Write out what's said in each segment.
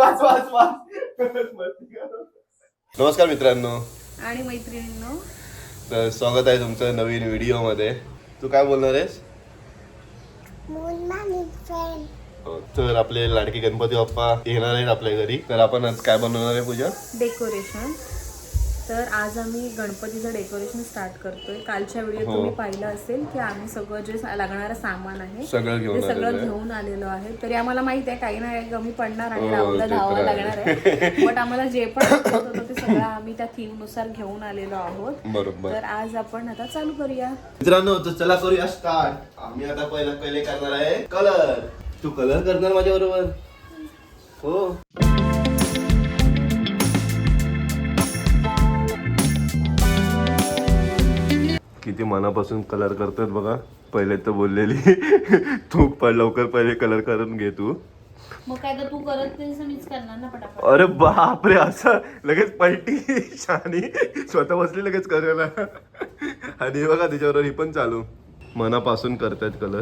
वाच वाच वाच. नमस्कार मित्रांनो. आणि मैत्रिणींनो. तर स्वागत आहे तुमचं नवीन व्हिडिओमध्ये. तू काय बोलणार आहेस? हो, तर आपले लाडके गणपती बाप्पा येणार आहेत आपल्या घरी. तर आपण आज काय बनवणार आहे पूजा? डेकोरेशन तर आज आम्ही गणपतीचं डेकोरेशन स्टार्ट करतोय. कालच्या व्हिडिओ हो. तुम्ही पाहिलं असेल की आम्ही सगळं जे लागणारं सामान आहे सगळं ते घेऊन सगळं आलेलो आहे. घेऊन आलेलो आहे. तरी आम्हाला माहीत आहे काही ना काही कमी पडणार आणि हो, राहुलला ते तर धावावं आहे. लागणार आहे. बट आम्हाला जे पण हवं होतं ते सगळं आम्ही त्या थीमनुसार घेऊन आलेलो आहोत. बरोबर. तर आज आपण आता चालू करूया. मित्रांनो तर चला करूया स्टार्ट आम्ही आता पहिला पहिले करणार आहे कलर तू कलर करणार माझ्या बरोबर हो. किती मनापासून कलर करतात बघा. पहिले तर बोललेली तू पण लवकर पहिले कलर करून घे तू. मग काय तर तू करत मीच करणार ना पटापट. अरे बापरे असं लगेच पलटी शानी. स्वतः बसली लगेच करायला. आणि बघा त्याच्यावर ही पण चालू. मनापासून करतायत कलर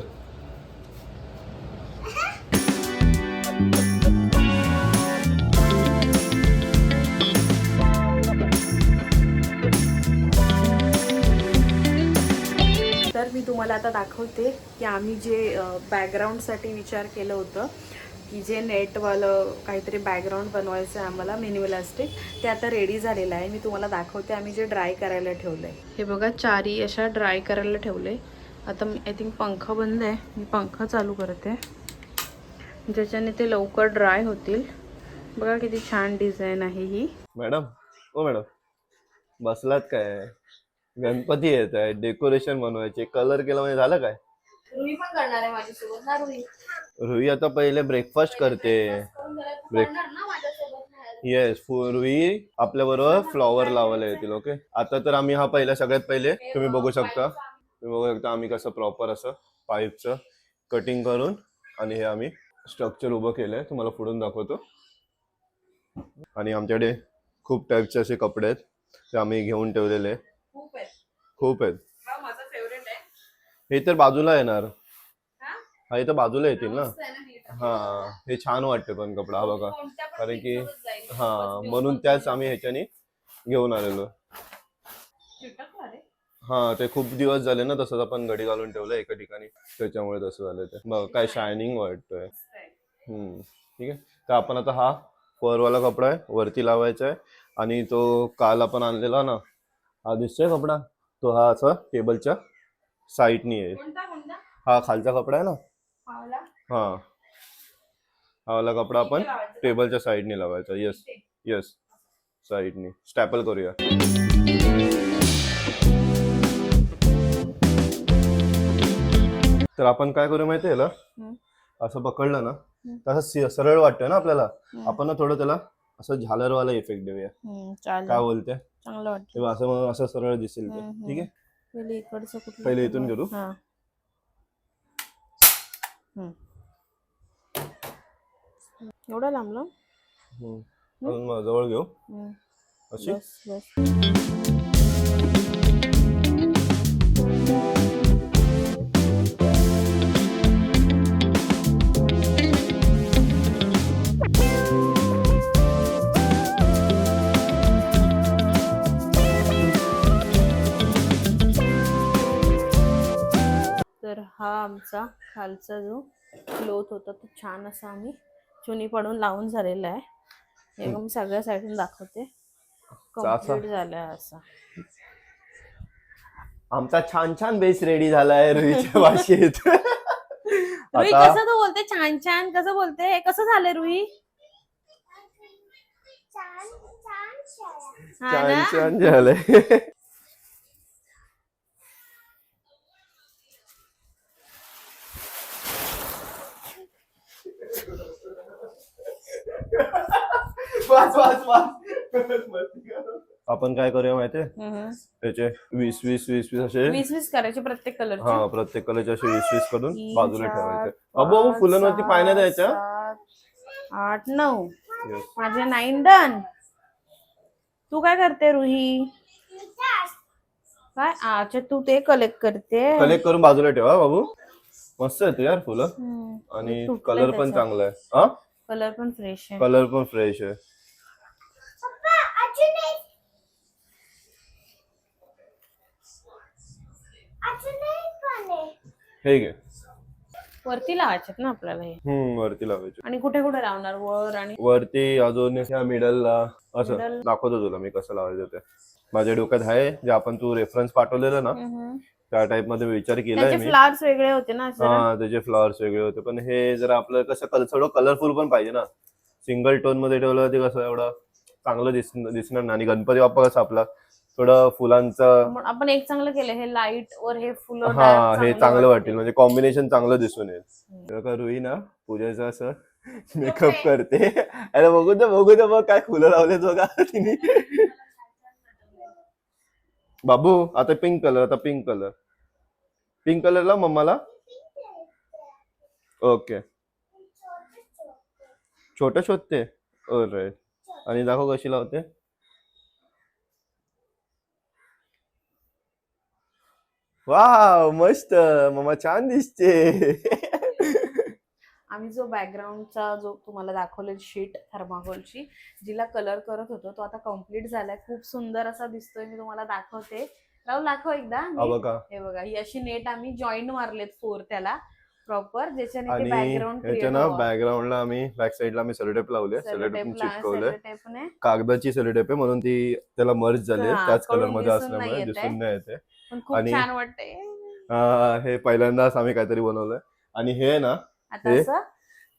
मी तुम्हाला आता दाखवते की आम्ही जे बॅकग्राऊंडसाठी विचार केलं होतं की जे नेटवालं काहीतरी बॅकग्राऊंड बनवायचं आहे आम्हाला मिनिमलास्टिक ते आता रेडी झालेलं आहे. मी तुम्हाला दाखवते आम्ही जे ड्राय करायला ठेवलं आहे हे बघा चारी अशा ड्राय करायला ठेवले आता मी आय थिंक पंखा बंद आहे. मी पंखा चालू करते. ज्याच्याने ते लवकर ड्राय होतील. बघा किती छान डिझाईन आहे ही. मॅडम हो मॅडम बसलात काय? गणपती येत आहे डेकोरेशन बनवायचे. कलर केलं म्हणजे झालं काय? रुई पण करणार आहे माझ्यासोबत. ना रुई. रुई आता पहिले ब्रेकफास्ट करते. ब्रेक येस रुई आपल्या बरोबर फ्लॉवर लावायला येतील ओके आता तर आम्ही हा पहिला सगळ्यात पहिले तुम्ही बघू शकता. तुम्ही बघू शकता आम्ही कसं प्रॉपर असं पाईपचं कटिंग करून आणि हे आम्ही स्ट्रक्चर उभं केलंय. तुम्हाला पुढून दाखवतो. आणि आमच्याकडे खूप टाईपचे असे कपडे आहेत. ते आम्ही घेऊन ठेवलेले. आहे. खूप आहे खूप आहेत. हा माझा फेवरेट आहे. हे तर बाजूला येणार. हा? हा इथं बाजूला येतील ना? मस्त आहे ना हे? हा हे छान वाटते पण कपडा हा बघा. कोणत्या पण कारण की जाईल. हा म्हणून त्याच आम्ही ह्याच्यानी घेऊन आलेलो. चिटकला रे. हा ते खूप दिवस झाले ना तसंच आपण घडी घालून ठेवलं एका ठिकाणी. त्याच्यामुळे तसं झालं ते. बघ काय शायनिंग वाटतोय. मस्त आहे. हम्म ठीक आहे. तर आपण आता हा फरवाला कपडा आहे वरती लावायचा आहे. आणि तो काल आपण आणलेला ना हा दिसतोय कपडा? तो हा असा टेबलच्या साईडनी आहे हा खालचा कपडा आहे ना हा वाला? हा हा वाला कपडा आपण? टेबलच्या साईडने लावायचा येस. येस साईडने स्टॅपल करूया तर आपण काय करू माहितीये याला. असं पकडलं ना हम्म. तर असं सि- सरळ वाटतंय ना आपल्याला. आपण ना थोडं त्याला असं झालरवाला इफेक्ट देऊया. काय बोलते? चांगलं वाटतं असं मग असं सरळ दिसेल ते. ठीक आहे? पहिले इकडचं कुठलं पहिले इथून करू? हा. एवढं लांबलं जवळ घेऊ. अशी? आमचा खालचा जो क्लोथ होता तो छान असा आम्ही चुनी पडून लावून झालेला आहे. हे बघ मी सगळ्या साईडून दाखवते. कंप्लीट झालाय असा. आमचा छान छान बेस रेडी झालाय रुईच्या भाषेत रुई कसं तू बोलते छान छान. कसं बोलते हे कसं झालंय रुई हा छान ना छान झालंय आपण काय करूया माहितीये. त्याचे वीस वीस वीस वीस असे वीस वीस करायचे प्रत्येक कलरचे हा प्रत्येक कलरचे असे वीस वीस करून बाजूला ठेवायचे. अबो अबो फुलांवरती पाण्या द्यायच्या? आठ नऊ. माझे नाईन डन तू काय करते रुही? काय? अच्छा तू ते कलेक्ट करते. कलेक्ट करून बाजूला ठेवा बाबू. मस्त आहे यार फुलं. आणि कलर पण. चांगला आहे. हा? कलर पण फ्रेश आहे. कलर पण फ्रेश आहे. हे घे. वरती लावायचे ना आपल्याला हे. हम्म वरती लावायचे. आणि कुठे कुठे लावणार? वर आणि वरती अजून मिडलला असं. दाखवतो तुला मी कसं लावायचं ते. माझ्या डोक्यात आहे जे आपण तू रेफरन्स पाठवलेलं ना त्या टाइपमध्ये विचार केलाय त्याचे मी. फ्लावर्स वेगळे होते ना जरा. हा त्याचे फ्लॉवर्स वेगळे होते. पण हे जरा आपलं कसं कल थोडं कलरफुल पण पाहिजे ना. सिंगल टोनमध्ये ठेवलं ते कसं एवढं चांगलं दिस दिसणार नाही. आणि गणपती बाप्पा कसं आपला थोडं फुलांचं मग आपण एक चांगलं केलं हे लाइट वर हे फुलं हा हे चांगलं. वाटेल. म्हणजे कॉम्बिनेशन चांगलं दिसून येईल. तेव्हा का रुई ना पूजेचं असं मेकअप करते. अरे बघू दे बघू दे बघ काय फुलं लावले बघा. तिने. बाबू आता पिंक कलर आता पिंक कलर पिंक कलरला मम्माला. ओके छोटं शोधते. राईट आणि दाखव कशी लावते. वा मस्त. मम्मा छान दिसते. आम्ही जो बॅकग्राऊंडचा जो तुम्हाला दाखवले शीट थर्माकोलची जिला कलर करत होतो तो आता कंप्लीट झालाय. खूप सुंदर असा दिसतोय मी तुम्हाला दाखवते. राहुल दाखव एकदा. हा. बघा. हे बघा अशी नेट आम्ही जॉईंट मारलेत फोर त्याला. प्रॉपर ज्याच्याने बॅकग्राऊंड बॅकग्राऊंडला आम्ही बॅक साईडला आम्ही सेलोटेप लावले सेलोटेप चिटकवले कागदाची सेलोटेप आहे म्हणून ती त्याला मर्ज झाली त्याच कलरमध्ये असल्यामुळे. दिसून नाही येते आणि- हा, हे पहिल्यांदाच आम्ही काहीतरी बनवलंय. आणि हे ना आता हे? असं?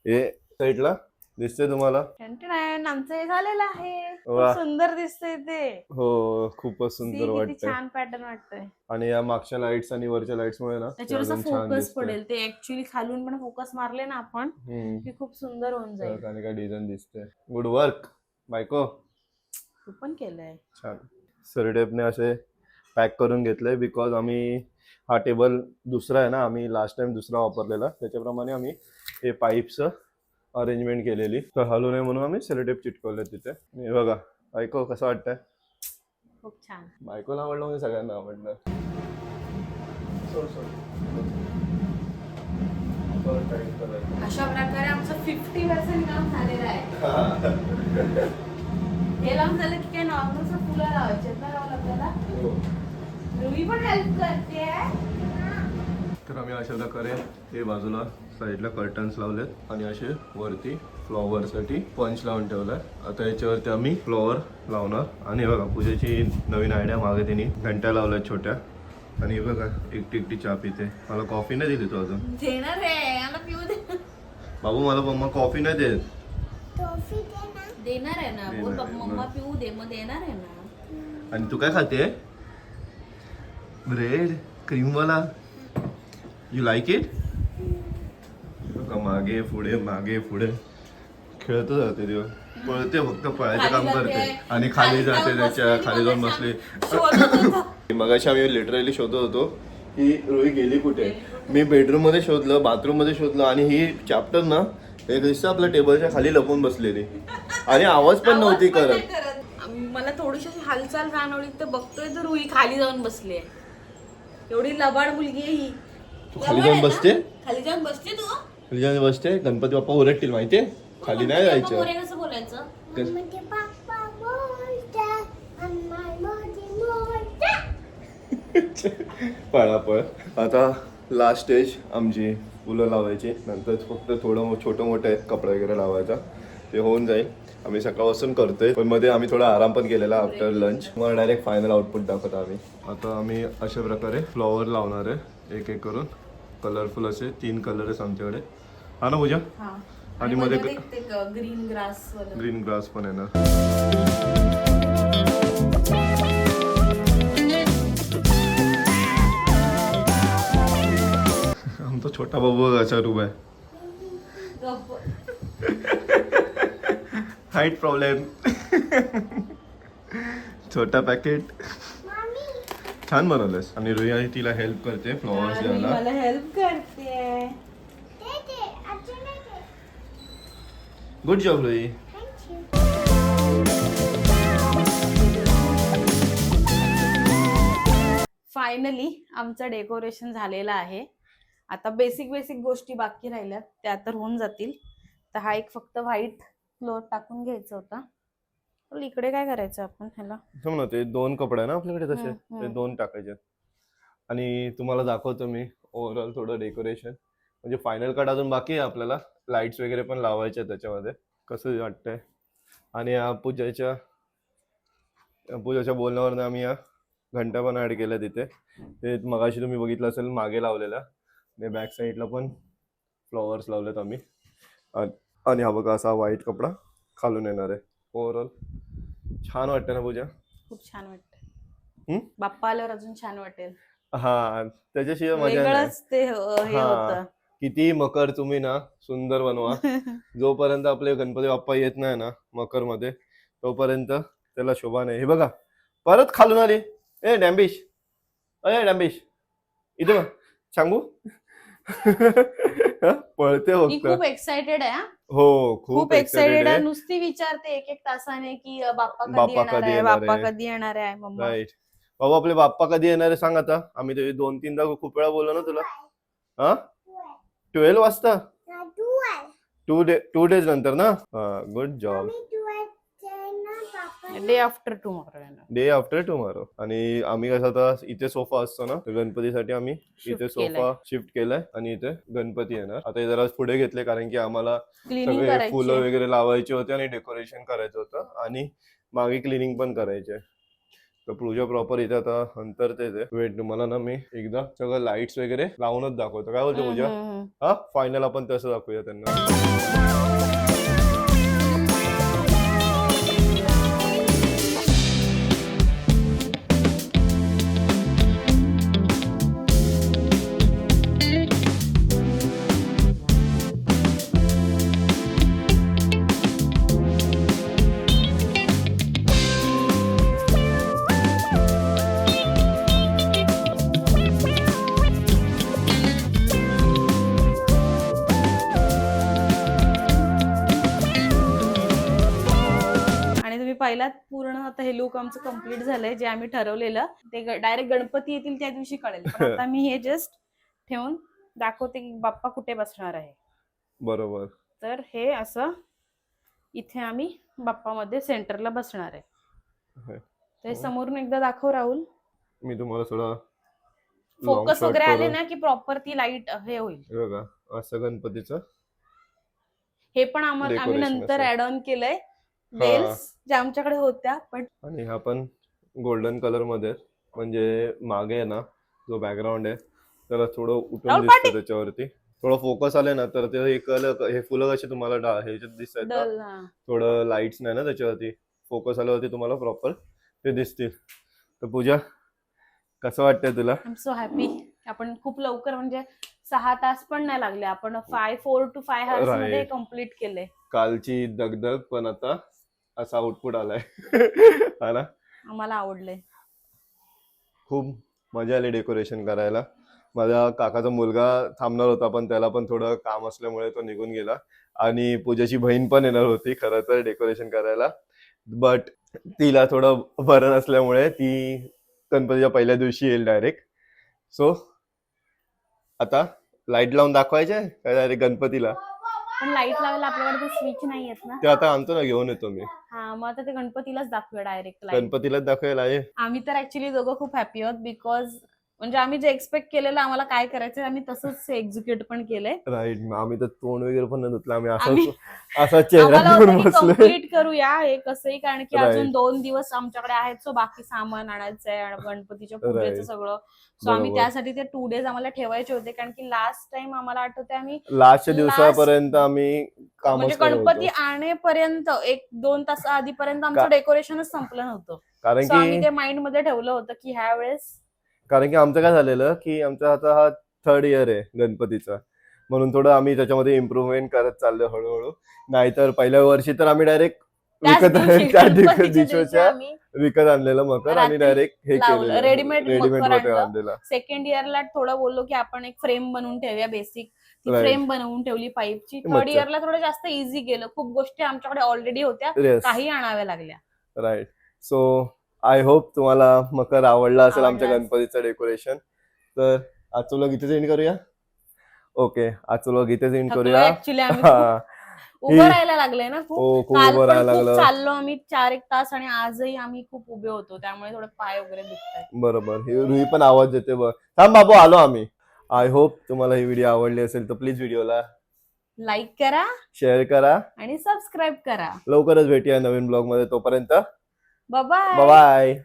हे साईडला दिसते तुम्हाला? आमचं हे झालेलं आहे. खूप वा. सुंदर दिसतंय ते. हो खूपच See, सुंदर किती वाटतंय. छान पॅटर्न वाटतंय. आणि या मागच्या लाईट्स आणि वरच्या लाईट्स मुळे ना ते त्याच्यावर असं अजून छान फोकस दिसतंय. पडेल. ते ऍक्च्युली खालून पण फोकस मारले ना आपण हम्म. की खूप सुंदर होऊन जाईल. आणि काय डिझाईन दिसते गुड वर्क बायको. तू पण केलंय. छान. सेलोटेपने असे पॅक करून घेतले बिकॉज आम्ही हा टेबल दुसरा आहे ना आम्ही लास्ट टाइम दुसरा वापरलेला. त्याच्याप्रमाणे आम्ही हे पाईप्सचं अरेंजमेंट केलेली. तर हलू नये म्हणून आम्ही सेलोटेप चिटकवले तिथे. हे बघा बायको कसं वाटतंय? खूप छान. बायकोला आवडलं म्हणजे सगळ्यांना आवडलं. अशा प्रकारे आमचं फिफ्टी पर्सेंट काम झालेलं आहे. हे. लावून झालं की काय नॉर्मल फुलं लावायचे ना राहुल आपल्याला पण हेल्प करते तर आम्ही अशा प्रकारे हे बाजूला साईडला कर्टन्स लावलेत आणि असे वरती फ्लॉवरसाठी पंच लावून ठेवलाय. आता याच्यावरती आम्ही फ्लॉवर लावणार. आणि हे बघा पूजेची नवीन आयडिया मागे त्यांनी घंट्या लावल्यात छोट्या. आणि हे बघा एकटी एकटी चहा पिते. मला कॉफी नाही दिली तू अजून. देणार आहे मला पिऊ दे. बाबू मला मम्मा कॉफी नाही देत. देणार आहे ना. बोल बाबा मम्मा. पिऊ दे मग देणार आहे ना. आणि तू काय खाते? ब्रेड क्रीमवाला यू लाईक इट मागे पुढे मागे पुढे. खेळत जाते देव पळते फक्त पळायचं काम करते. आणि खाली जाते त्याच्याखाली जाऊन बसली. शोधत होतो. मगाशी आम्ही लिटरली शोधत होतो की रोही गेली कुठे? मी बेडरूममध्ये शोधलं बाथरूममध्ये शोधलं आणि ही चॅप्टर ना एक दिसतं आपल्या टेबलच्या खाली लपून बसलेली. आणि आवाज पण नव्हती करत. मला थोडीशी अशी हालचाल जाणवली तर बघतोय तर रुई खाली जाऊन बसली आहे. एवढी लबाड मुलगी आहे ही. तू खाली जाऊन? बसते? खाली जाऊन बसते तू? खाली जाऊन बसते. गणपती बाप्पा ओरडतील माहितीये? खाली नाही जायचं. कसं बोलायचं? म्हणजे बोलता पळापळ आता लास्ट स्टेज आमची फुलं लावायची. नंतर फक्त थोडं छोटं मोठं आहे कपडा वगैरे लावायचा. ते होऊन जाईल. आम्ही सकाळपासून करतोय. पण मध्ये आम्ही थोडा आराम पण केलेला आफ्टर लंच मग डायरेक्ट फायनल आउटपुट दाखवतो आम्ही. आता आम्ही अशा प्रकारे फ्लॉवर लावणार आहे एक एक करून. कलरफुल असे तीन कलर आहेत आमच्याकडे. हा ना पूजा? हा. आणि मध्ये ग्रीन ग्रास ग्रीन ग्रास पण येणार आमचा छोटा बाबू असा रूम आहे हाईट प्रॉब्लेम छोटा पॅकेट छान बनवलंस आणि रुई आणि तिला हेल्प करते फ्लॉवर्स द्यायला. मला हेल्प करते. Good job Rui. फायनली आमचं डेकोरेशन झालेलं आहे. आता बेसिक बेसिक गोष्टी बाकी राहिल्यात. त्या तर होऊन जातील. तर हा एक फक्त व्हाईट फ्लोर टाकून घ्यायचा होता. तर इकडे काय करायचं आपण ह्याला? ना ते दोन कपडे आहे ना आपल्याकडे तसे? हम्म, ते हम्म. दोन टाकायचे आणि तुम्हाला दाखवतो मी ओव्हरऑल थोडं डेकोरेशन म्हणजे फायनल कट अजून बाकी आहे आपल्याला. लाईट्स वगैरे पण लावायचे त्याच्यामध्ये. कसं वाटतंय? आणि या पूजाच्या या पूजाच्या बोलण्यावरनं आम्ही या घंटा पण ऍड केल्या तिथे ते मगाशी तुम्ही बघितलं असेल मागे लावलेल्या आणि बॅक साईडला पण फ्लॉवर्स लावलेत आम्ही. आणि- आणि हा बघा असा व्हाईट कपडा खालून येणार आहे. ओव्हरऑल छान वाटतं ना पूजा? खूप छान वाटतं? बाप्पा आल्यावर अजून छान वाटेल. हा त्याच्याशिवाय मजा किती मकर तुम्ही ना सुंदर बनवा. जोपर्यंत आपले गणपती बाप्पा येत नाही ना मकरमध्ये तोपर्यंत त्याला शोभा नाही. हे बघा परत खालून आली. ए डॅम्बिश. अय डॅम्बिश. इथे सांगू? पळते खूप एक्साइटेड आहे हा. खूप खूप एक्साइटेड आहे. नुसती विचारते एक एक तासाने की अं, बाप्पा कधी बाप्पा येणार कधी आहे येणार बाप्पा आहे? कधी येणार आहे मम्मा. राईट बाबा आपले बाप्पा कधी येणार आहे सांग आता. आम्ही ते दोन तीनदा खूप वेळा बोललो ना तुला. हा? ट्वेल्व वाजता. टू डे टू डेज नंतर ना? गुड जॉब मी डे आफ्टर टुमॉरो येणार डे आफ्टर टुमॉरो आणि आम्ही कसं आता इथे सोफा असतो ना तर गणपतीसाठी आम्ही Shift इथे केलाय. सोफा शिफ्ट केलाय आणि इथे गणपती येणार. आता हे जरा पुढे घेतले कारण की आम्हाला क्लिनिंग सगळे फुलं वगैरे लावायचे होते आणि डेकोरेशन करायचं होतं. आणि मागे क्लिनिंग पण करायचे तर पूजा प्रॉपर इथे आता अंतर आहे वेट तुम्हाला ना मी एकदा सगळं लाईट्स वगैरे लावूनच दाखवतो. काय बोलतो पूजा? हम्म, हम्म, हम्म. हा? फायनल आपण तसं दाखवूया त्यांना. हे लुक आमचं कंप्लीट झालंय जे आम्ही ठरवलेलं. ते डायरेक्ट गणपती येतील त्या दिवशी कळेल. पण आता मी हे जस्ट ठेवून दाखवते की बाप्पा कुठे बसणार आहे. बरोबर. तर हे असं इथे आम्ही बाप्पामध्ये सेंटरला बसणार आहे. होय. ते समोरून एकदा दाखव राहुल. मी तुम्हाला थोडा फोकस वगैरे आले ना की प्रॉपर ती लाइट हे होईल. हे असं गणपतीचं हे पण आम्हाला आम्ही नंतर. ऍड ऑन केलंय. बेल्स ज्या आमच्याकडे होत्या पण आणि हा पण गोल्डन कलरमध्ये. म्हणजे मागे आहे ना जो बॅकग्राऊंड आहे त्याला थोडं उठून दिसतं त्याच्यावरती. थोडं फोकस आले ना तर ते हे कलर हे फुलं कशी तुम्हाला डा- ह्याच्यात ना डल हा. थोडं लाईट्स नाही ना त्याच्यावरती. फोकस आल्यावरती तुम्हाला प्रॉपर ते दिसतील. तर पूजा कसं वाटतंय तुला? आय एम सो हॅपी आपण खूप लवकर म्हणजे सहा तास पण नाही लागले. आपण five four two five Right. मध्ये कंप्लीट केले. कालची दगदग पण आता असा आउटपुट आलाय. हा ना? आम्हाला आवडले खूप मजा आली डेकोरेशन करायला. माझ्या काकाचा मुलगा थांबणार होता पण त्याला पण थोडं काम असल्यामुळे तो निघून गेला. आणि पूजाची बहीण पण येणार होती खरं तर डेकोरेशन करायला. बट तिला थोडं बरं नसल्यामुळे ती गणपतीच्या पहिल्या दिवशी येईल डायरेक्ट सो आता लाइट लावून दाखवायचे? काय डायरेक्ट गणपतीला? पण लाइट लावायला आपल्याकडे ते स्विच नाही आहेत ना. ते आता आणतो ना घेऊन येतो मी. हा मग आता ते गणपतीलाच दाखवूया डायरेक्ट लाइट गणपतीलाच दाखवायला आहे. आम्ही तर ऍक्च्युली दोघं खूप हॅपी आहोत बिकॉज म्हणजे आम्ही जे एक्सपेक्ट केलेलं आम्हाला काय करायचं आम्ही तसंच एक्झिक्युट पण केलंय राईट आम्ही तर तोंड वगैरे पण नाही धुतलं आम्ही असं असा चेहरा कंप्लीट करूया हे कसंही कारण की. अजून दोन दिवस आमच्याकडे आहेत सो बाकी सामान आणायचं आहे आणि गणपतीच्या पूजेचं. सगळं सो आम्ही. त्यासाठी ते टू डेज आम्हाला ठेवायचे होते कारण की लास्ट टाइम आम्हाला आठवते आम्ही लास्टच्या दिवसापर्यंत आम्ही म्हणजे गणपती. आणेपर्यंत एक दोन तास आधीपर्यंत आमचं डेकोरेशनच संपलं नव्हतं कारण की ते माइंडमध्ये ठेवलं होतं की ह्या वेळेस कारण की आमचं काय झालेलं की आमचा आता हा थर्ड इयर आहे गणपतीचा. म्हणून थोडं आम्ही त्याच्यामध्ये इम्प्रुव्हमेंट करत चाललो हळूहळू. नाहीतर पहिल्या वर्षी तर आम्ही डायरेक्ट विकत दिवशीच्या आम्ही विकत आणलेलं मकर आणि डायरेक्ट हे. केलेलं. Readymade रेडीमेड मकर. आणलेलं. सेकंड इयरला थोडं बोललो की आपण एक फ्रेम बनवून ठेवूया बेसिक. फ्रेम बनवून ठेवली पाईपची. थर्ड. इयरला थोडं जास्त इझी गेलं खूप गोष्टी आमच्याकडे ऑलरेडी होत्या. काही आणाव्या लागल्या. राईट सो आय होप तुम्हाला मकर आवडला असेल आमच्या गणपतीचं डेकोरेशन तर आजचं vlog इथेच एंड करूया? ओके आजचं vlog इथेच एंड करूया. ऍक्च्युली आम्ही. उभं राहायला लागलंय ना हो खूप काल उभं पण राहायला खूप लागलं. चाललो आम्ही चार एक तास आणि आजही आम्ही खूप उभे होतो. त्यामुळे थोडे पाय वगैरे दुखतात बरोबर. ही रुही पण आवाज देते बघ. थांब बाबू आलो आम्ही. आय होप तुम्हाला ही व्हिडिओ आवडली असेल तर प्लीज व्हिडिओला लाईक करा शेअर करा. आणि सबस्क्राईब करा. लवकरच भेटूया नवीन ब्लॉगमध्ये तोपर्यंत. Bye-bye. Bye-bye.